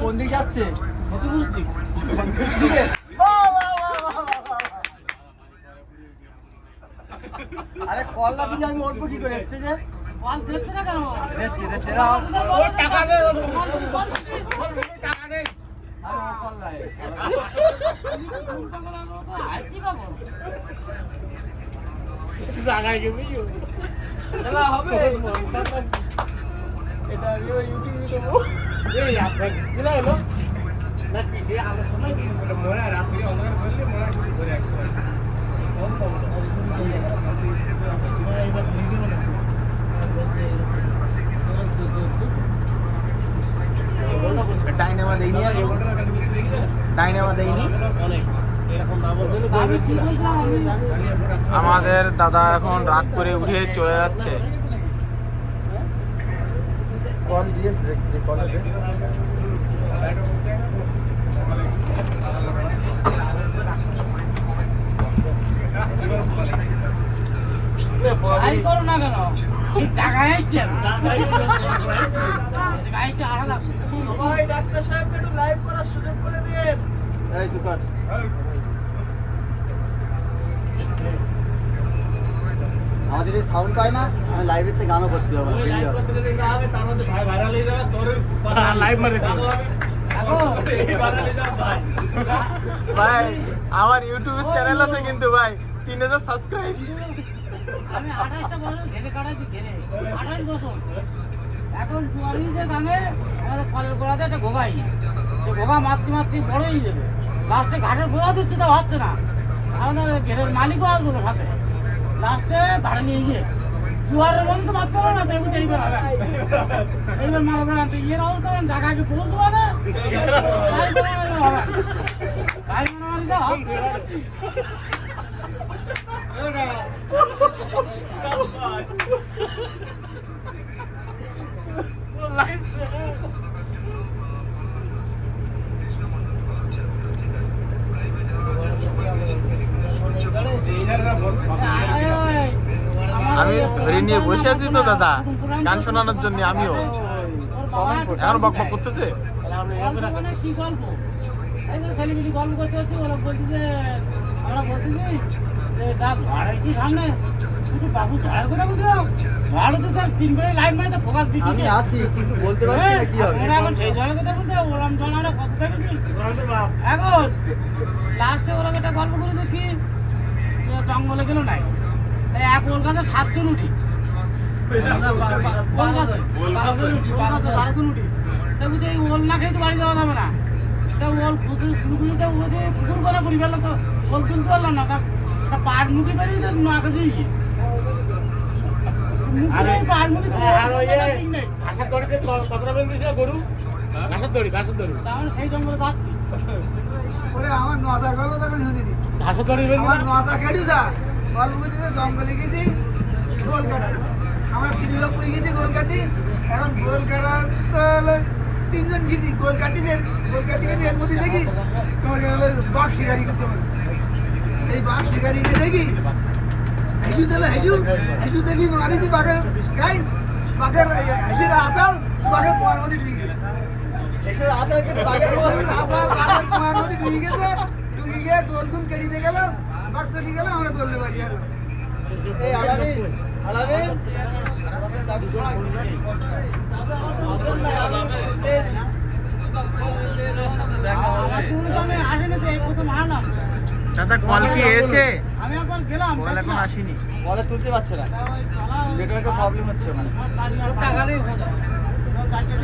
কোন দিকে যাচ্ছে? আরে কল্লা দিলে আমি উঠবো কি করে না কল্লায় জায়গায় হবে। এটা আমি ইউটিউবে দেবো। ডাইনামা দেয়নি ডাইনামা দেয়নি? আমাদের দাদা এখন রাগ করে উঠে চলে যাচ্ছে। কল দিয়েছে দেখছি কল আই করো না কেন? ঠিক জায়গায় ভাই ডাক্তার সাহেবকে একটু লাইভ করার সুযোগ করে দিন। এই চুপ আমাদের এই সাউন্ড পায় না আমি লাইভের থেকে গানও করতে হবে। লাইভ মারে ভাই আমার ইউটিউব চ্যানেল আছে কিন্তু ভাই তিন হাজার সাবস্ক্রাইব আমি আঠাশটা বছর ঘেরে কাটাইছি ঘেরে আঠাশ বছর। এখন চুয়ারি যে গানে আমাদের কলের গোড়াতে একটা ঘোগাই সে ঘোগা মারতে মারতে বড় হয়ে যাবে। লাস্টে ঘাটের ঘোড়া দিচ্ছে তো হচ্ছে না। আমাদের ঘেরের মালিকও আসবে না সাথে লাস্টে ভাড়া নিয়ে গিয়ে চুয়ারের মধ্যে তো মারতে পারো না, দেখবি এইবার হবে। এইবার মারা যাবে তো ইয়ের অবস্থা এখন জায়গাকে পৌঁছবো না? গাড়ি কোনো এবার হবে গাড়ি কোনো মানে তো হচ্ছে না। আমি ধরে নিয়ে বসে আছি তো দাদা। গান শোনানোর জন্য আমিও। এখন বক বক করতেছে? কি গল্প এই যে সেলিব্রিটি গল্প করতে হচ্ছে ওরা বলছি যে আমরা বলতেছি যে তা ঝড় কি সামনে কিন্তু বাবু ঝড়ের কথা বুঝতে ঝড় তো তার তিন বেড়ে লাইট মারে তো ফোকাস বিক্রি আমি আছি কিন্তু বলতে পারছি না কি হবে। ওরা এখন সেই ঝড়ের কথা ওরম ঝড় আমরা কত দেখেছি। এখন লাস্টে ওরা একটা গল্প করেছে কি? জঙ্গলে গেল নাই। কাছে সাতজন উঠি। কলকাতায়? বারোজন উঠি কলকাতায় বারোজন উঠি। তা বুঝে ওল না খেয়ে তো বাড়ি যাওয়া যাবে না। তা ওল খুঁজে শুরু করি তা ও যে পুকুর করা করি ফেলল তো ওল তুলতে পারলাম না। তা পাট মুখে বেরিয়ে তো না কাছে গিয়ে আমার নজা গল্প তখন শুনিনি ঘাসের দড়ি বেঁধে আমার নজা কেটে যা গল্প জঙ্গলে গেছি গোল কাটি। আমরা তিন লোক গেছি গোল কাটি। এখন গোল কাটার তো হলো তিনজন গেছি গোল কাটি গোল কাটি গেছি এর মধ্যে দেখি তোমার হলো বাঘ শিকারি করতে হবে এই বাঘ শিকারিকে দেখি হেসু চলে হেসু হেসু দেখি মারিছি বাঘের গাই বাঘের হেসুর আসার বাঘের পোয়ার মধ্যে ঢুকে গেছে। এসব আচার কিন্তু বাগের হেসুর আসার বাঘের পোয়ার মধ্যে ঢুকে গেছে। ঢুকে গিয়ে গোলগুন কেটে দিয়ে গেল। বাঘ চলে গেল আমরা দৌড়লে বাড়ি এলাম। এই আসলাম দাদা কল কি এসেছে আমি একবার গেলাম কল এখন আসেনি। বলে তুলতে পারছে না। নেটওয়ার্কের প্রবলেম হচ্ছে মানে। টাকা নেই চারটে